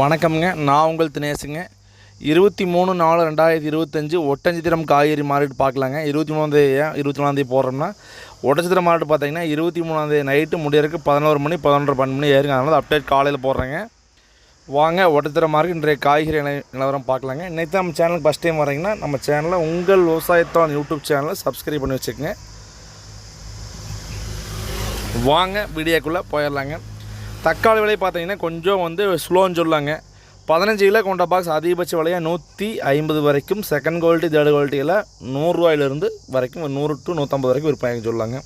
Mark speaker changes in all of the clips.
Speaker 1: வணக்கம்ங்க. நான் உங்கள் தினேஷுங்க. இருபத்தி மூணு நாலு ரெண்டாயிரத்தி இருபத்தஞ்சி ஒட்டஞ்சித்திரம் காய்கறி மார்க்கெட் பார்க்கலாங்க. இருபத்தி மூணாந்தேதி ஏன் இருபத்தி மூணாந்தேதி போடுறோம்னா ஒட்டச்சித்திரம் மார்க்கெட் பார்த்தீங்கன்னா இருபத்தி மூணாந்தேதி நைட்டு முடியறதுக்கு பதினோரு மணி பதினொன்றரை பன்னெண்டு மணி ஏறுங்க. அதனால் அப்டேட் காலையில் போடுறேங்க. வாங்க ஒட்டச்சித்திரம் மார்க்கெட் இன்றைய காய்கறி நிலவரம் பார்க்கலாங்க. இன்னைக்கு நம்ம சேனலுக்கு ஃபஸ்ட் டைம் வரீங்கன்னா நம்ம சேனலில் உங்கள் விவசாயத்தான் யூடியூப் சேனலை சப்ஸ்கிரைப் பண்ணி வச்சுக்கோங்க. வாங்க வீடியோக்குள்ளே போயிடலாங்க. தக்காளி விலை பார்த்தீங்கன்னா கொஞ்சம் வந்து ஸ்லோன்னு சொல்லாங்க. பதினஞ்சு கிலோ கொண்ட பாக்ஸ் அதிகபட்ச விலையாக நூற்றி ஐம்பது வரைக்கும் செகண்ட் குவாலிட்டி தேர்ட் குவாலிட்டியில் நூறுரூவாயிலிருந்து வரைக்கும் ஒரு நூறு டு நூற்றம்பது வரைக்கும் விற்பனை சொல்லாங்க.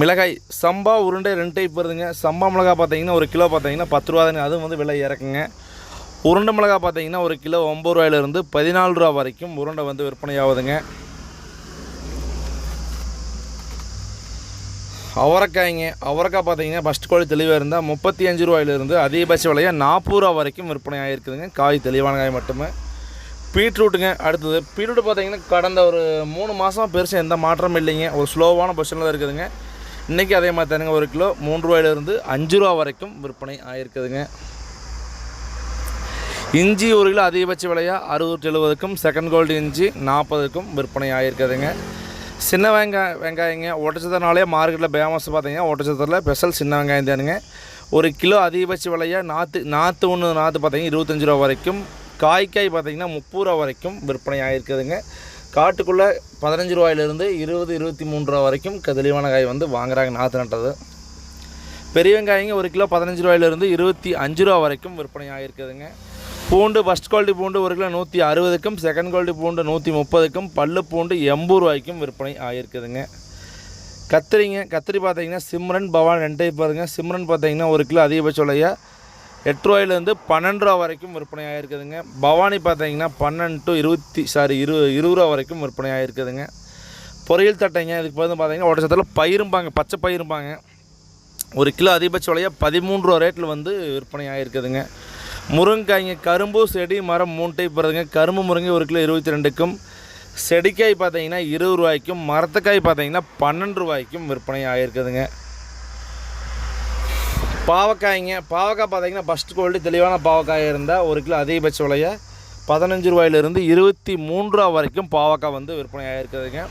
Speaker 1: மிளகாய் சம்பா உருண்டை ரெண்டு டைப் வருதுங்க. சம்பா மிளகாய் பார்த்தீங்கன்னா ஒரு கிலோ பார்த்தீங்கன்னா பத்து ரூபா தானே அதுவும் வந்து விலை இறக்குங்க. உருண்டை மிளகாய் பார்த்தீங்கன்னா ஒரு கிலோ ஒம்பது ரூபாயிலிருந்து பதினாலு ரூபா வரைக்கும் உருண்டை வந்து விற்பனை ஆகுதுங்க அவரைக்காய்ங்க அவரைக்காய் பார்த்தீங்கன்னா ஃபஸ்ட் குவாலிட்டி தெளிவாக இருந்தால் முப்பத்தி அஞ்சு ரூபாயிலிருந்து அதிகபட்ச விலையாக நாற்பது ரூபா வரைக்கும் விற்பனை ஆகிருக்குதுங்க காய் தெளிவான காய் மட்டுமே. பீட்ரூட்டுங்க அடுத்தது பீட்ரூட் பார்த்தீங்கன்னா கடந்த ஒரு மூணு மாதம் பெருசாக எந்த மாற்றமும் இல்லைங்க. ஒரு ஸ்லோவான பொசிஷனில் தான் இருக்குதுங்க. இன்றைக்கி அதே மாதிரி தானுங்க ஒரு கிலோ மூன்று ரூபாயிலிருந்து அஞ்சு ரூபா வரைக்கும் விற்பனை ஆகிருக்குதுங்க இஞ்சி ஒரு கிலோ அதிகபட்ச விலையாக அறுபத்தி எழுபதுக்கும் செகண்ட் கோல்டு இஞ்சி நாற்பதுக்கும் விற்பனை ஆகிருக்குதுங்க சின்ன வெங்காய வெங்காயங்க உடச்சதுனாலே மார்க்கெட்டில் ஃபேமஸ் பார்த்தீங்கன்னா உடச்சதுல ஸ்பெஷல் சின்ன வெங்காயம் தானுங்க. ஒரு கிலோ அதிகபட்ச விலையாக நாற்று நாற்று ஒன்று நாற்று பார்த்தீங்கன்னா இருபத்தஞ்சி ரூபா வரைக்கும். காய்க்காய் பார்த்தீங்கன்னா முப்பது ரூபா வரைக்கும் விற்பனை ஆகிருக்குதுங்க காட்டுக்குள்ளே பதினஞ்சு ரூபாயிலிருந்து இருபது இருபத்தி மூணு ரூபா வரைக்கும் தெளிவான காய் வந்து வாங்குறாங்க நாற்று நட்டது. பெரிய வெங்காயங்க ஒரு கிலோ பதினஞ்சு ரூபாயிலிருந்து இருபத்தி அஞ்சு ரூபா வரைக்கும் விற்பனை ஆகிருக்குதுங்க பூண்டு ஃபஸ்ட் குவாலிட்டி பூண்டு ஒரு கிலோ நூற்றி அறுபதுக்கும் செகண்ட் குவாலிட்டி பூண்டு நூற்றி முப்பதுக்கும் பல்லு பூண்டு எண்பது ரூபாய்க்கும் விற்பனை ஆகிருக்குதுங்க கத்திரிங்க கத்திரி பார்த்தீங்கன்னா சிம்ரன் பவான் ரெண்டு டைப் பாருங்க. சிம்ரன் பார்த்தீங்கன்னா ஒரு கிலோ அதிகபட்ச விலையா எட்டு ரூபாயிலேருந்து பன்னெண்டு ரூபா வரைக்கும் விற்பனை ஆகிருக்குதுங்க பவானி பார்த்தீங்கன்னா பன்னெண்டு டு இருபத்தி சாரி இரு இருபது ரூபா வரைக்கும் விற்பனை ஆகிருக்குதுங்க பொரியல் தட்டைங்க இதுக்கு வந்து பார்த்தீங்கன்னா உடச்சத்தில் பயிரும்பாங்க பச்சை பயிரும்பாங்க. ஒரு கிலோ அதிகபட்ச விலையாக பதிமூன்று ரூபா ரேட்டில் வந்து விற்பனை ஆகிருக்குதுங்க முருங்கைக்காய்ங்க கரும்பு செடி மரம் மூணு டைப் வருதுங்க கரும்பு முருங்கை ஒரு கிலோ இருபத்தி ரெண்டுக்கும் செடிக்காய் பார்த்தீங்கன்னா இருபது ரூபாய்க்கும். மரத்துக்காய் பார்த்தீங்கன்னா பன்னெண்டு ரூபாய்க்கும் விற்பனை ஆகிருக்குதுங்க பாவக்காய்ங்க பாவக்காய் பார்த்தீங்கன்னா ஃபஸ்ட் குவாலிட்டி தெளிவான பாவக்காய் இருந்தால் ஒரு கிலோ அதிகபட்ச விலையை பதினஞ்சு ரூபாயிலிருந்து இருபத்தி மூன்று ரூபா வரைக்கும் பாவக்காய் வந்து விற்பனை ஆகிருக்குதுங்க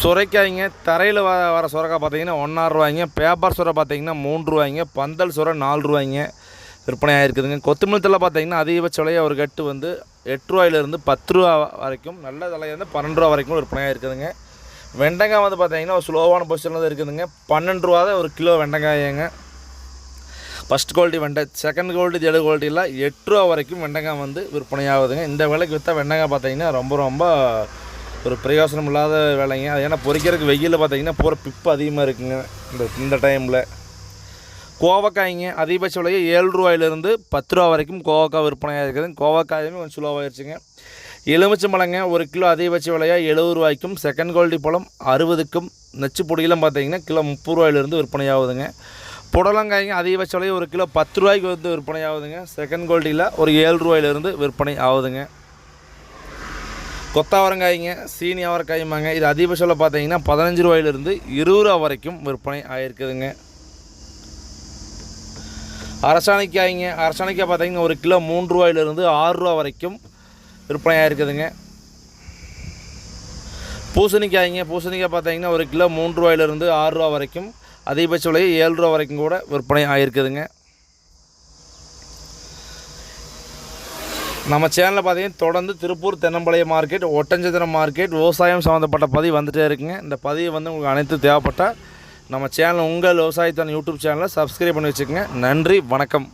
Speaker 1: சுரைக்காய்ங்க தரையில் வர வர சுரக்காய் பார்த்தீங்கன்னா ஒன்றாறு ரூபாய்ங்க. பேப்பர் சுரை பார்த்தீங்கன்னா மூன்று ரூபாய்ங்க. பந்தல் சுரை நாலு ரூபாய்ங்க. விற்பனையாக இருக்குதுங்க. கொத்தமல்லி தலை பார்த்தீங்கன்னா அதிகபட்ச விலையை ஒரு கட்டு வந்து எட்டு ரூபாயிலிருந்து பத்து ரூபா வரைக்கும் நல்ல தலையிலேருந்து இருந்து பன்னெண்டு ரூபா வரைக்கும் விற்பனை இருக்குதுங்க. வெண்டைக்காய் வந்து பார்த்தீங்கன்னா ஒரு ஸ்லோவான பொசிஷனில் தான் இருக்குதுங்க. பன்னெண்டு ரூபா தான் ஒரு கிலோ வெண்டைக்காயங்க ஃபஸ்ட் குவாலிட்டி வெண்டை செகண்ட் குவாலிட்டி தேர்ட் குவாலிட்டியில் எட்டு ரூபா வரைக்கும் வெண்டைக்காய் வந்து விற்பனை ஆகுதுங்க இந்த விலைக்கு விற்றா வெண்டைக்காய் பார்த்தீங்கன்னா ரொம்ப ரொம்ப ஒரு பிரயோசனம் இல்லாத வேலைங்க. அது ஏன்னா பொறிக்கிறதுக்கு வெயிலில் பார்த்தீங்கன்னா பூரா பிப்பு அதிகமாக இருக்குங்க. இந்த இந்த டைமில் கோவக்காய்ங்க அதிகபட்ச விலையை ஏழு ரூபாயிலிருந்து பத்து ரூபா வரைக்கும் கோவக்காய் விற்பனையாக இருக்குது. கோவக்காயுமே கொஞ்சம் சுலோவாகிடுச்சுங்க எலுமிச்சம்பழங்க ஒரு கிலோ அதிகபட்ச விலையாக எழுபது ரூபாய்க்கும் செகண்ட் குவாலிட்டி பழம் அறுபதுக்கும் நச்சு பொடியெல்லாம் பார்த்தீங்கன்னா கிலோ முப்பது ரூபாயிலிருந்து விற்பனையாகுதுங்க புடலங்காய்ங்க அதிகபட்ச விலையை ஒரு கிலோ பத்து ரூபாய்க்கு வந்து விற்பனை ஆகுதுங்க. செகண்ட் குவாலிட்டியில் ஒரு ஏழு ரூபாயிலிருந்து விற்பனை ஆகுதுங்க. கொத்தாவரங்காய்ங்க சீனி அவரைக்காயுமாங்க இது அதிகபட்சம் பார்த்தீங்கன்னா பதினஞ்சு ரூபாயிலிருந்து இருபது ரூபா வரைக்கும் விற்பனை ஆகிருக்குதுங்க அரசாணிக்காய்ங்க அரசாணிக்காய் பார்த்தீங்கன்னா ஒரு கிலோ மூன்று ரூபாயிலிருந்து ஆறு ரூபா வரைக்கும் விற்பனையாக இருக்குதுங்க. பூசணிக்காய்ங்க பூசணிக்காய் பார்த்தீங்கன்னா ஒரு கிலோ மூன்று ரூபாயிலிருந்து ஆறு ரூபா வரைக்கும் அதிகபட்ச விலை ஏழு ரூபா வரைக்கும் கூட விற்பனை ஆகிருக்குதுங்க நம்ம சேனலில் பார்த்தீங்கன்னா தொடர்ந்து திருப்பூர் தென்னம்பாளையம் மார்க்கெட் ஒட்டஞ்சத்திரம் மார்க்கெட் விவசாயம் சம்மந்தப்பட்ட பதிவு வந்துகிட்டே இருக்குங்க. இந்த பதிவு வந்து உங்களுக்கு அனைத்து தேவைப்பட்டால் நம்ம சேனல் உங்கள் விவசாயத்தான யூடியூப் சேனலை சப்ஸ்கிரைப் பண்ணி வச்சுக்கோங்க. நன்றி வணக்கம்.